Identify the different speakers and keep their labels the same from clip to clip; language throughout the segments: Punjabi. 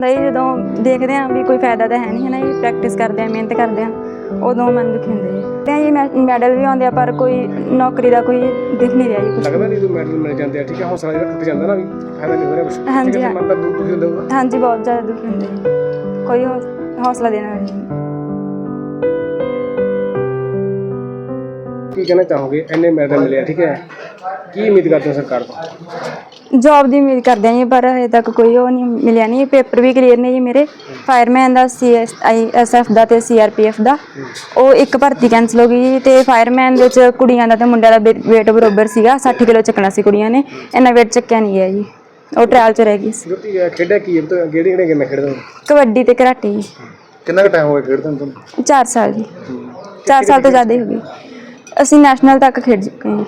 Speaker 1: ਨਹੀਂ ਜਦੋਂ ਦੇਖਦੇ ਆਂ ਵੀ ਕੋਈ ਫਾਇਦਾ ਤਾਂ ਹੈ ਨਹੀਂ ਹੈ ਨਾ ਜੀ ਪ੍ਰੈਕਟਿਸ ਕਰਦੇ ਆਂ ਮਿਹਨਤ ਕਰਦੇ ਆਂ ਉਦੋਂ ਮਨ ਦੁਖੀ ਹੁੰਦਾ ਜੀ। ਤੇ ਮੈ- ਮੈਡਲ ਵੀ ਆਉਂਦੇ ਆ ਪਰ ਕੋਈ ਨੌਕਰੀ ਦਾ ਕੋਈ ਦਿਖ ਨਹੀਂ ਰਿਹਾ ਜੀ ਕੁਛ
Speaker 2: ਲੱਗਦਾ ਨਹੀਂ ਤੂੰ ਮੈਡਲ ਮਿਲ ਜਾਂਦੇ ਆ ਠੀਕ ਹੈ ਹੌਸਲਾ ਜਿਹੜਾ ਟੁੱਟ ਜਾਂਦਾ ਨਾ ਵੀ ਫਾਇਦਾ ਨਹੀਂ ਹੋ ਰਿਹਾ
Speaker 1: ਹਾਂਜੀ,
Speaker 2: ਠੀਕ ਹੈ
Speaker 1: ਹਾਂ।
Speaker 2: ਮਨ ਤਾਂ ਦੁੱਖ ਦੁਖੀ ਹੁੰਦਾ ਹੋਊਗਾ।
Speaker 1: ਹਾਂਜੀ ਬਹੁਤ ਜ਼ਿਆਦਾ ਦੁਖੀ ਹੁੰਦਾ ਜੀ। ਕੋਈ ਹੌਸ- ਹੌਸਲਾ ਦੇਣ ਵਾਲਾ ਨਹੀਂ।
Speaker 2: ਕੀ ਕਹਿਣਾ ਚਾਹੋਗੇ? ਇੰਨੇ ਮੈਡਲ ਮਿਲੇ ਆ ਠੀਕ ਹੈ। ਕੀ ਉਮੀਦ ਕਰਦੇ ਹੋ ਸਰਕਾਰ ਤੋਂ?
Speaker 1: ਜੌਬ ਦੀ ਉਮੀਦ ਕਰਦੇ ਆਂ ਜੀ ਪਰ ਹਜੇ ਤੱਕ ਕੋਈ ਉਹ ਨਹੀਂ ਮਿਲਿਆ ਨਹੀਂ। ਪੇਪਰ ਵੀ ਕਲੀਅਰ ਨੇ ਜੀ ਮੇਰੇ। Fireman the C S I S F ਦਾ ਤੇ ਸੀ ਆਰ ਪੀ ਐਫ ਦਾ। ਉਹ ਇੱਕ ਭਰਤੀ ਕੈਨਸਲ ਹੋ ਗਈ ਜੀ ਤੇ ਫਾਇਰਮੈਨ ਵਿੱਚ ਕੁੜੀਆਂ ਦਾ ਤੇ ਮੁੰਡਿਆਂ ਦਾ weight ਬਰੋਬਰ ਸੀਗਾ। 60 ਕਿਲੋ ਚੱਕਣਾ ਸੀ ਕੁੜੀਆਂ ਨੇ। ਇੰਨਾ weight ਚੱਕਿਆ ਨਹੀਂ ਗਿਆ ਜੀ। ਉਹ ਟ੍ਰਾਇਲ 'ਚ ਰਹਿ ਗਈ ਸੀ।
Speaker 2: ਜੋਤੀ ਇਹ ਖੇਡਿਆ ਕੀ ਹੈ? ਤਾਂ ਕਿਹੜੀ ਕਿਹੜੀ ਗੇਮਾਂ ਖੇਡਦੇ ਹੋ?
Speaker 1: ਕਬੱਡੀ ਤੇ ਕਰਾਟੇ ਜੀ।
Speaker 2: ਕਿੰਨਾ ਕੁ ਟਾਈਮ ਹੋ ਗਿਆ ਖੇਡਦੇ ਨੂੰ
Speaker 1: 4 ਸਾਲ ਜੀ। 4 ਸਾਲ ਤੋਂ ਜ਼ਿਆਦਾ ਹੀ ਹੋ ਗਏ। ਅਸੀਂ ਨੈਸ਼ਨਲ ਤੱਕ ਖੇਡ ਚੁੱਕੇ ਹਾਂ।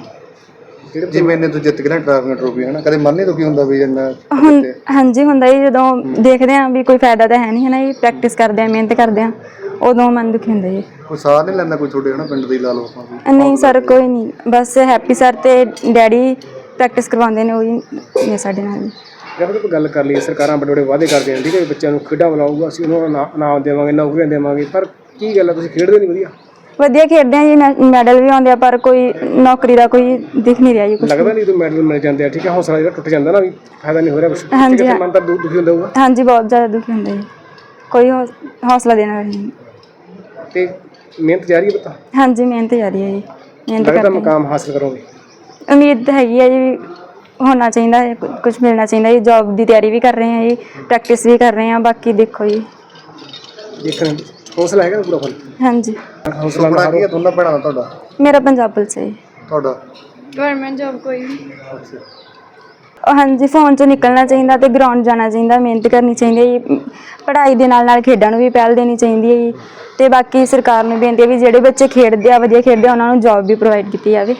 Speaker 3: ਜਿਵੇਂ ਨੇ ਤੂੰ ਜਿੱਤ ਕੇ ਨਾ ਟਰਾਫੀਆਂ ਟਰੋਫੀ ਹਨਾ? ਕਦੇ ਮਨ ਨਹੀਂ ਦੁਖੀ ਹੁੰਦਾ ਵੀ ਇੰਨਾ
Speaker 1: ਹੁਣ ਹਾਂਜੀ ਹੁੰਦਾ ਜੀ ਜਦੋਂ ਦੇਖਦੇ ਆਂ ਵੀ ਕੋਈ ਫਾਇਦਾ ਤਾਂ ਹੈ ਨਹੀਂ ਹੈ ਨਾ ਜੀ ਪ੍ਰੈਕਟਿਸ ਕਰਦੇ ਆਂ ਮਿਹਨਤ ਕਰਦੇ ਆਂ ਉਦੋਂ ਮਨ ਦੁਖੀ ਹੁੰਦਾ ਜੀ।
Speaker 3: ਕੋਈ ਸਾਥ ਨਹੀਂ ਲੈਂਦਾ ਕੋਈ ਤੁਹਾਡੇ ਹਨਾ ਪਿੰਡ ਦੇ ਹੀ ਲਾ ਲਓ ਆਪਾਂ ਵੀ।
Speaker 1: ਨਹੀਂ ਸਰ ਕੋਈ ਨਹੀਂ ਬਸ ਹੈਪੀ ਸਰ ਤੇ ਡੈਡੀ ਪ੍ਰੈਕਟਿਸ ਕਰਵਾਉਂਦੇ ਨੇ ਉਹੀ ਨੇ ਸਾਡੇ ਨਾਲ
Speaker 2: ਜਦ ਆਪਾਂ ਗੱਲ ਕਰ ਲਈਏ ਸਰਕਾਰਾਂ ਬੜੇ ਬੜੇ ਵਾਅਦੇ ਕਰਦੀਆਂ ਨੇ ਠੀਕ ਹੈ ਵੀ ਬੱਚਿਆਂ ਨੂੰ ਖੇਡਾਂ ਬੁਲਾਊਗਾ ਅਸੀਂ ਉਹਨਾਂ ਨੂੰ ਨਾ- ਨਾਮ ਦੇਵਾਂਗੇ ਨੌਕਰੀਆਂ ਦੇਵਾਂਗੇ ਪਰ ਕੀ ਗੱਲ ਹੈ ਤੁਸੀਂ ਖੇਡਦੇ ਨਹੀਂ ਵਧੀਆ।
Speaker 1: ਵਧੀਆ ਖੇਡਦੇ ਆ ਜੀ ਮੈ- ਮੈਡਲ ਵੀ ਆਉਂਦੇ ਆ ਪਰ ਕੋਈ ਨੌਕਰੀ ਦਾ ਕੋਈ ਦਿਖ ਨਹੀਂ ਰਿਹਾ ਜੀ ਕੁਛ
Speaker 2: ਲੱਗਦਾ ਨਹੀਂ ਤੂੰ ਮੈਡਲ ਮਿਲ ਜਾਂਦੇ ਆ ਠੀਕ ਹੈ ਹੌਸਲਾ ਜਿਹੜਾ ਟੁੱਟ ਜਾਂਦਾ ਨਾ ਵੀ ਫਾਇਦਾ ਨਹੀਂ ਹੋ ਰਿਹਾ ਕੁਛ।
Speaker 1: ਹਾਂਜੀ,
Speaker 2: ਠੀਕ ਹੈ
Speaker 1: ਹਾਂ।
Speaker 2: ਮਨ ਤਾਂ ਦੁੱਖ ਦੁਖੀ ਹੁੰਦਾ ਹੋਊਗਾ।
Speaker 1: ਹਾਂਜੀ ਬਹੁਤ ਜ਼ਿਆਦਾ ਦੁਖੀ ਹੁੰਦਾ ਜੀ। ਕੋਈ ਹੌਸ- ਹੌਸਲਾ ਦੇਣ ਵਾਲਾ ਨਹੀਂ
Speaker 2: ਤੇ ਮਿਹਨਤ ਜਾਰੀ ਹੈ ਪਤਾ?
Speaker 1: ਹਾਂਜੀ ਮਿਹਨਤ ਜਾਰੀ ਹੈ ਜੀ। ਮਿਹਨਤ
Speaker 2: ਲੱਗਦਾ
Speaker 1: ਕਰਦੇ
Speaker 2: ਮਕਾਮ ਹਾਸਲ ਕਰੋਗੇ?
Speaker 1: ਹਾਂ। ਉਮੀਦ ਤਾਂ ਹੈਗੀ ਹੈ ਜੀ ਵੀ ਹੋਣਾ ਚਾਹੀਦਾ ਹੈ ਕੁਝ ਮਿਲਣਾ ਚਾਹੀਦਾ ਜੀ ਜੌਬ ਦੀ ਤਿਆਰੀ ਵੀ ਕਰ ਰਹੇ ਹਾਂ ਜੀ ਪ੍ਰੈਕਟਿਸ ਵੀ ਕਰ ਰਹੇ ਹਾਂ ਬਾਕੀ ਦੇਖੋ ਜੀ।
Speaker 2: ਦੇਖਣ ਹੌਸਲਾ ਹੈਗਾ ਪੂਰਾ ਫੁੱਲ
Speaker 1: ਹਾਂਜੀ।
Speaker 2: ਹੌਸਲਾ ਨਾ
Speaker 3: ਕੀ ਹੈ ਦੋਨਾਂ ਭੈਣਾਂ ਦਾ ਤੁਹਾਡਾ?
Speaker 1: ਮੇਰਾ ਪੰਜਾਬ ਪੁਲਿਸ ਹੈ। ਜੀ
Speaker 3: ਤੁਹਾਡਾ?
Speaker 1: ਗਵਰਨਮੈਂਟ ਜੌਬ ਕੋਈ ਹਾਂਜੀ ਫੋਨ ਚੋਂ ਨਿਕਲਣਾ ਚਾਹੀਦਾ ਤੇ ਗਰਾਊਂਡ ਜਾਣਾ ਚਾਹੀਦਾ ਮਿਹਨਤ ਕਰਨੀ ਚਾਹੀਦੀ ਹੈ ਜੀ। ਪੜ੍ਹਾਈ ਦੇ ਨਾਲ ਨਾਲ ਖੇਡਾਂ ਨੂੰ ਵੀ ਪਹਿਲ ਦੇਣੀ ਚਾਹੀਦੀ ਹੈ ਜੀ। ਤੇ ਬਾਕੀ ਸਰਕਾਰ ਨੂੰ ਬੇਨਤੀ ਹੈ ਵੀ ਜਿਹੜੇ ਬੱਚੇ ਖੇਡਦੇ ਆ ਵਧੀਆ ਖੇਡਦੇ ਆ ਉਹਨਾਂ ਨੂੰ ਜੌਬ ਵੀ ਪ੍ਰੋਵਾਈਡ ਕੀਤੀ ਜਾਵੇ।